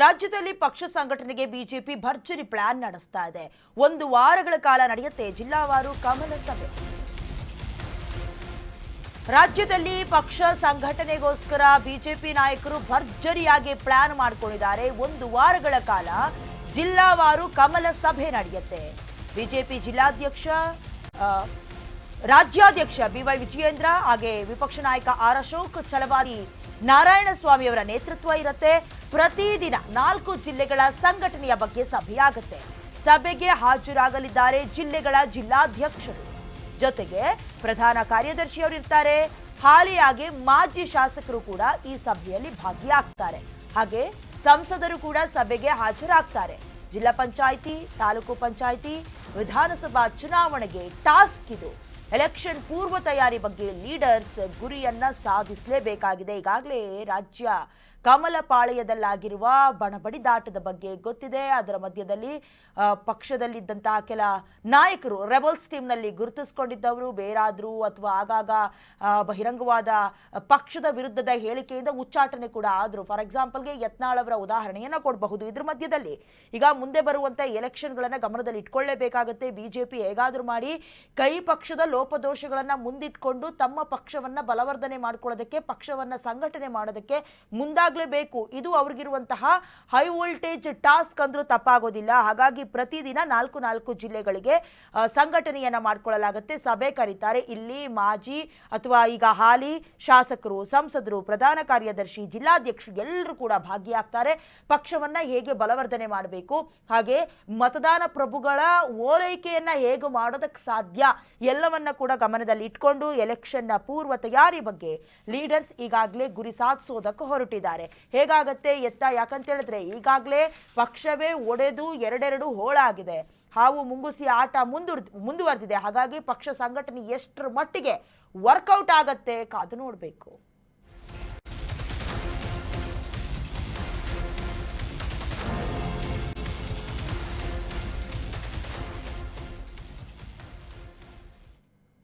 ರಾಜ್ಯದಲ್ಲಿ ಪಕ್ಷ ಸಂಘಟನೆಗೆ ಬಿಜೆಪಿ ಭರ್ಜರಿ ಪ್ಲಾನ್ ನಡೆಸ್ತಾ ಇದೆ. ಒಂದು ವಾರಗಳ ಕಾಲ ನಡೆಯುತ್ತೆ ಜಿಲ್ಲಾವಾರು ಕಮಲ ಸಭೆ. ರಾಜ್ಯದಲ್ಲಿ ಪಕ್ಷ ಸಂಘಟನೆಗೋಸ್ಕರ ಬಿಜೆಪಿ ನಾಯಕರು ಭರ್ಜರಿಯಾಗಿ ಪ್ಲಾನ್ ಮಾಡಿಕೊಂಡಿದ್ದಾರೆ. ಒಂದು ವಾರಗಳ ಕಾಲ ಜಿಲ್ಲಾವಾರು ಕಮಲ ಸಭೆ ನಡೆಯುತ್ತೆ. ಬಿಜೆಪಿ ಜಿಲ್ಲಾಧ್ಯಕ್ಷ ರಾಜ್ಯಾಧ್ಯಕ್ಷ ಬಿವೈ ವಿಜಯೇಂದ್ರ ಹಾಗೆ ವಿಪಕ್ಷ ನಾಯಕ ಆರ್ ಅಶೋಕ್ ಛಲವಾದಿ ನಾರಾಯಣಸ್ವಾಮಿ ಅವರ ನೇತೃತ್ವ ಇರುತ್ತೆ. ಪ್ರತಿದಿನ ನಾಲ್ಕು ಜಿಲ್ಲೆಗಳ ಸಂಘಟನೆಯ ಬಗ್ಗೆ ಸಭೆಯಾಗುತ್ತೆ ಸಭೆಗೆ ಹಾಜರಾಗಲಿದ್ದಾರೆ ಜಿಲ್ಲೆಗಳ ಜಿಲ್ಲಾಧ್ಯಕ್ಷರು. ಜೊತೆಗೆ ಪ್ರಧಾನ ಕಾರ್ಯದರ್ಶಿಯವರು ಇರ್ತಾರೆ. ಹಾಲಿಯಾಗಿ ಮಾಜಿ ಶಾಸಕರು ಕೂಡ ಈ ಸಭೆಯಲ್ಲಿ ಭಾಗಿಯಾಗ್ತಾರೆ. ಹಾಗೆ ಸಂಸದರು ಕೂಡ ಸಭೆಗೆ ಹಾಜರಾಗ್ತಾರೆ. ಜಿಲ್ಲಾ ಪಂಚಾಯಿತಿ, ತಾಲೂಕು ಪಂಚಾಯಿತಿ, ವಿಧಾನಸಭಾ ಚುನಾವಣೆಗೆ ಟಾಸ್ಕ್ ಇದು. ಎಲೆಕ್ಷನ್ ಪೂರ್ವ ತಯಾರಿ ಬಗ್ಗೆ ಲೀಡರ್ಸ್ ಗುರಿಯನ್ನ ಸಾಧಿಸಲೇಬೇಕಾಗಿದೆ. ಈಗಾಗಲೇ ರಾಜ್ಯ ಕಮಲ ಬಣಬಡಿ ದಾಟದ ಬಗ್ಗೆ ಗೊತ್ತಿದೆ. ಅದರ ಮಧ್ಯದಲ್ಲಿ ಪಕ್ಷದಲ್ಲಿದ್ದಂತಹ ಕೆಲ ನಾಯಕರು, ರೆಬಲ್ಸ್ ಟೀಮ್ನಲ್ಲಿ ಗುರುತಿಸ್ಕೊಂಡಿದ್ದವರು, ಬೇರಾದರೂ ಅಥವಾ ಆಗಾಗ ಬಹಿರಂಗವಾದ ಪಕ್ಷದ ವಿರುದ್ಧದ ಹೇಳಿಕೆಯಿಂದ ಉಚ್ಚಾಟನೆ ಕೂಡ ಆದರೂ. ಫಾರ್ ಎಕ್ಸಾಂಪಲ್ಗೆ ಯತ್ನಾಳ್ ಅವರ ಉದಾಹರಣೆಯನ್ನ ಕೊಡಬಹುದು. ಇದ್ರ ಮಧ್ಯದಲ್ಲಿ ಈಗ ಮುಂದೆ ಬರುವಂತ ಎಲೆಕ್ಷನ್ಗಳನ್ನ ಗಮನದಲ್ಲಿ ಇಟ್ಕೊಳ್ಳೇಬೇಕಾಗುತ್ತೆ. ಬಿಜೆಪಿ ಹೇಗಾದ್ರೂ ಮಾಡಿ ಕೈ ಪಕ್ಷದ ಲೋಪದೋಷಗಳನ್ನ ಮುಂದಿಟ್ಕೊಂಡು ತಮ್ಮ ಪಕ್ಷವನ್ನ ಬಲವರ್ಧನೆ ಮಾಡಿಕೊಳ್ಳೋದಕ್ಕೆ, ಪಕ್ಷವನ್ನ ಸಂಘಟನೆ ಮಾಡೋದಕ್ಕೆ ಮುಂದಾಗ್ಲೇಬೇಕು ಇದು ಅವ್ರಿಗಿರುವಂತಹ ಹೈ ವೋಲ್ಟೇಜ್ ಟಾಸ್ಕ್ ಅಂದ್ರೂ ತಪ್ಪಾಗೋದಿಲ್ಲ. ಹಾಗಾಗಿ ಪ್ರತಿದಿನ ನಾಲ್ಕು ನಾಲ್ಕು ಜಿಲ್ಲೆಗಳಿಗೆ ಸಂಘಟನೆಯನ್ನ ಮಾಡ್ಕೊಳ್ಳಲಾಗುತ್ತೆ. ಸಭೆ ಕರೀತಾರೆ. ಇಲ್ಲಿ ಮಾಜಿ ಅಥವಾ ಈಗ ಹಾಲಿ ಶಾಸಕರು, ಸಂಸದರು, ಪ್ರಧಾನ ಕಾರ್ಯದರ್ಶಿ, ಜಿಲ್ಲಾಧ್ಯಕ್ಷರು ಎಲ್ಲರೂ ಕೂಡ ಭಾಗಿಯಾಗ್ತಾರೆ. ಪಕ್ಷವನ್ನ ಹೇಗೆ ಬಲವರ್ಧನೆ ಮಾಡಬೇಕು? ಹಾಗೆ ಮತದಾನ ಪ್ರಭುಗಳ ಓರೈಕೆಯನ್ನ ಹೇಗೆ ಮಾಡೋದಕ್ಕೆ ಸಾಧ್ಯ? ಎಲ್ಲವನ್ನ ಕೂಡ ಗಮನದಲ್ಲಿ ಇಟ್ಕೊಂಡು ಎಲೆಕ್ಷನ್ ಪೂರ್ವ ತಯಾರಿ ಬಗ್ಗೆ ಲೀಡರ್ಸ್ ಈಗಾಗಲೇ ಗುರಿ ಸಾಧಿಸೋದಕ್ಕೆ ಹೊರಟಿದ್ದಾರೆ. ಹೇಗಾಗತ್ತೆ ಎತ್ತ? ಯಾಕಂತ ಹೇಳಿದ್ರೆ ಈಗಾಗಲೇ ಪಕ್ಷವೇ ಒಡೆದು ಎರಡೆರಡು ಹೋಳಾಗಿದೆ. ಹಾವು ಮುಂಗುಸಿ ಆಟ ಮುಂದುವರ್ ಮುಂದುವರೆದಿದೆ. ಹಾಗಾಗಿ ಪಕ್ಷ ಸಂಘಟನೆ ಎಷ್ಟರ ಮಟ್ಟಿಗೆ ವರ್ಕೌಟ್ ಆಗತ್ತೆ ಕಾದು ನೋಡಬೇಕು.